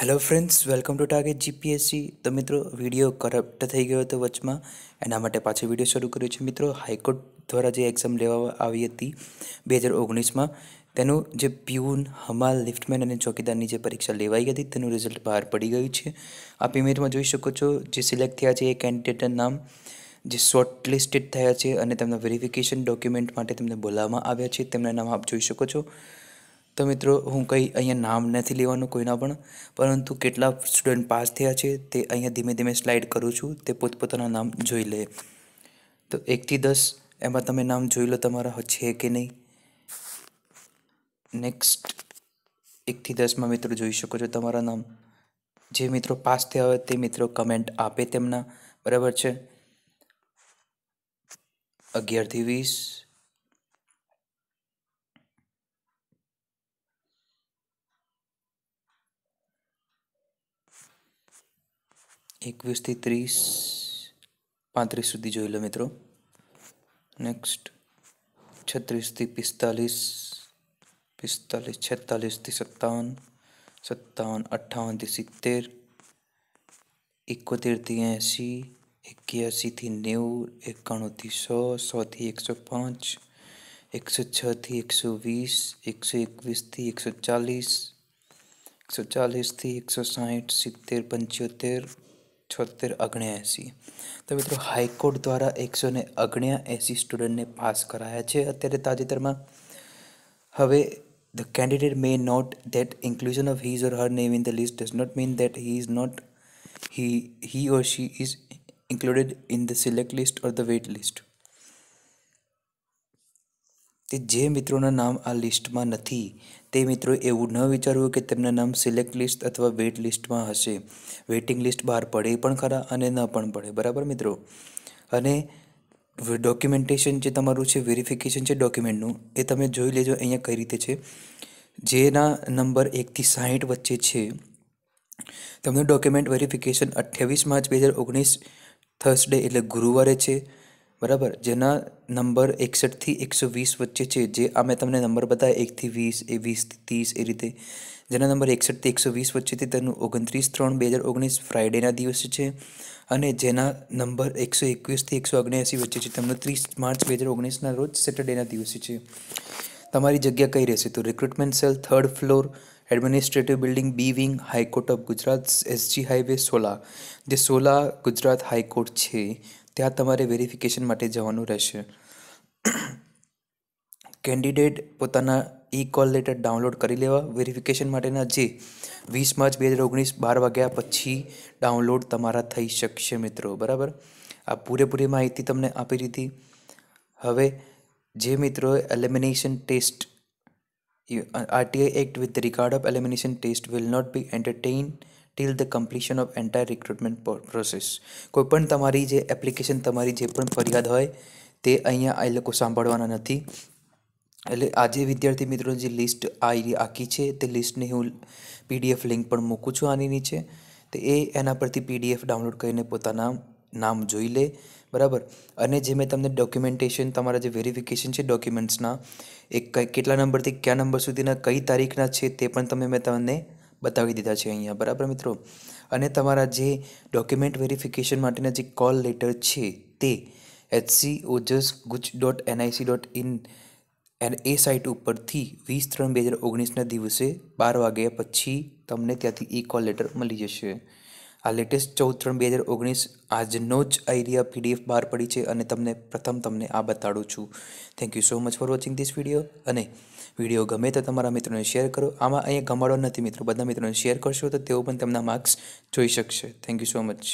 Hello friends welcome to target GPSC તો મિત્રો video corrupt થઈ ગયો હતો વચમાં. એના માટે પાછો વીડિયો શરૂ કર્યો છે. મિત્રો, હાઈકોર્ટ દ્વારા જે એક્ઝામ લેવામાં આવી હતી બે હજાર ઓગણીસમાં, તેનું જે પ્યુન હમાલ લિફ્ટમેન અને ચોકીદારની જે પરીક્ષા લેવાઈ હતી, તેનું રિઝલ્ટ બહાર પડી ગયું છે. આપ ઇમેજમાં જોઈ શકો છો જે સિલેક્ટ થયા છે એ કેન્ડિડેટના નામ, જે શોર્ટ લિસ્ટેડ થયા છે અને તેમના વેરિફિકેશન ડોક્યુમેન્ટ માટે તેમને બોલાવવામાં આવ્યા છે. તેમના નામ આપ જોઈ શકો છો. તો મિત્રો, હું કંઈ અહીંયા નામ નથી લેવાનું કોઈના પણ, પરંતુ કેટલા સ્ટુડન્ટ પાસ થયા છે તે અહીંયા ધીમે ધીમે સ્લાઇડ કરું છું, તે પોતપોતાના નામ જોઈ લે. તો એકથી દસ, એમાં તમે નામ જોઈ લો તમારા છે કે નહીં? નેક્સ્ટ એકથી દસમાં મિત્રો જોઈ શકો છો તમારા નામ. જે મિત્રો પાસ થયા હોય તે મિત્રો કમેન્ટ આપે તેમના, બરાબર છે? અગિયારથી વીસ એકવીસથી ત્રીસ પાંત્રીસ સુધી જોઈ લો મિત્રો નેક્સ્ટ છત્રીસથી પિસ્તાલીસ પિસ્તાલીસ છેતાલીસથી સત્તાવન સત્તાવન અઠ્ઠાવનથી સિત્તેર એકોતેરથી એંસી એક્યાસીથી નેવું એકાણુંથી સો સોથી એકસો પાંચ એકસો છથી એકસો વીસ એકસો એકવીસથી એકસો ચાલીસ એકસો ચાલીસથી એકસો સાહીઠ સિત્તેર પંચોતેર છોતેર અગણ્યાએંસી તો મિત્રો હાઈકોર્ટ દ્વારા એકસો ને અગણ્યાએંસી સ્ટુડન્ટને પાસ કરાયા છે અત્યારે તાજેતરમાં હવે the candidate may note that inclusion of his or her name in the list does not mean that he is not he he or she is included in the select list or the wait list તે જે મિત્રોના નામ આ લિસ્ટમાં નથી, તે મિત્રો એવું ન વિચારવું કે તેમના નામ સિલેક્ટ લિસ્ટ અથવા વેઇટ લિસ્ટમાં હશે. વેઇટિંગ લિસ્ટ બહાર પડે પણ ખરા અને ન પણ પડે. બરાબર મિત્રો? અને ડોક્યુમેન્ટેશન જે તમારું છે વેરિફિકેશન છે ડોક્યુમેન્ટનું એ તમે જોઈ લેજો અહીંયા કઈ રીતે છે. જેના નંબર એકથી સાહીઠ વચ્ચે છે. તમને ડોક્યુમેન્ટ વેરિફિકેશન અઠ્યાવીસ માર્ચ બે હજાર ઓગણીસ થર્સડે એટલે ગુરુવારે છે. બરાબર? જેના નંબર એકસઠથી એકસો વીસ વચ્ચે છે. જે આ મેં તમને નંબર બતાવ્યા એકથી વીસ, એ વીસથી ત્રીસ, એ રીતે. જેના નંબર એકસઠથી એકસો વીસ વચ્ચેથી તેનું ઓગણત્રીસ ત્રણ બે હજાર ઓગણીસ ફ્રાઇડેના દિવસે છે. અને જેના નંબર એકસો એકવીસથી એકસો ઓગણએંસી વચ્ચે છે, તેમનો ત્રીસ માર્ચ બે હજાર ઓગણીસના રોજ સેટરડેના દિવસે છે. તમારી જગ્યા કઈ રહેશે? તો recruitment cell third floor administrative building B wing high court of Gujarat SG highway Sola જે સોલા ગુજરાત હાઈકોર્ટ છે. ત્યાં તમારે વેરિફિકેશન માટે જવાનું રહેશે. કેન્ડિડેટ પોતાના ઈ કોલ લેટર ડાઉનલોડ કરી લેવા. વેરિફિકેશન માટેના જે વીસ માર્ચ બે હજાર ઓગણીસ બાર વાગ્યા પછી ડાઉનલોડ તમારા થઈ શકશે મિત્રો, બરાબર? આ પૂરેપૂરી માહિતી તમને આપી દીધી. હવે જે મિત્રોએ elimination test RTI act with regard of elimination test will not be entertain till the completion of entire recruitment process કોઈપણ તમારી જે એપ્લિકેશન તમારી જે પણ ફરિયાદ હોય, તે અહીંયા એ લોકો સાંભળવાના નથી. એટલે આજે વિદ્યાર્થી મિત્રોની જે લિસ્ટ આ આખી છે, તે લિસ્ટની હું પીડીએફ લિંક પણ મૂકું છું આની નીચે. તો એ એના પરથી પીડીએફ ડાઉનલોડ કરીને પોતાના નામ જોઈ લે. બરાબર? અને જે મેં તમને ડોક્યુમેન્ટેશન તમારા જે વેરિફિકેશન છે ડોક્યુમેન્ટ્સના એ કેટલા નંબરથી કયા નંબર સુધીના, કઈ તારીખના છે, તે પણ તમે મેં તમને બતાવી દીધા છે અહીંયા. બરાબર મિત્રો? અને તમારા જે ડોક્યુમેન્ટ વેરિફિકેશન માટેના જે કોલ લેટર છે તે HC Ojas Guj dot NIC dot in and A site ઉપરથી વીસ ત્રણ બે હજાર ઓગણીસના દિવસે બાર વાગ્યા પછી તમને ત્યાંથી ઈ કોલ લેટર મળી જશે. આ લેટેસ્ટ ચૌદ ત્રણ બે હજાર ઓગણીસ આજનો જ આઈડિયા પીડીએફ બહાર પડી છે અને તમને પ્રથમ તમને આ બતાડું છું. Thank you so much for watching this video અને વીડિયો ગમે તો તમારા મિત્રોને શેર કરો. આમાં અહીંયા ગમાડો નથી મિત્રો. બધા મિત્રોને શેર કરશો તો તેઓ પણ તેમના માર્ક્સ જોઈ શકશે. Thank you so much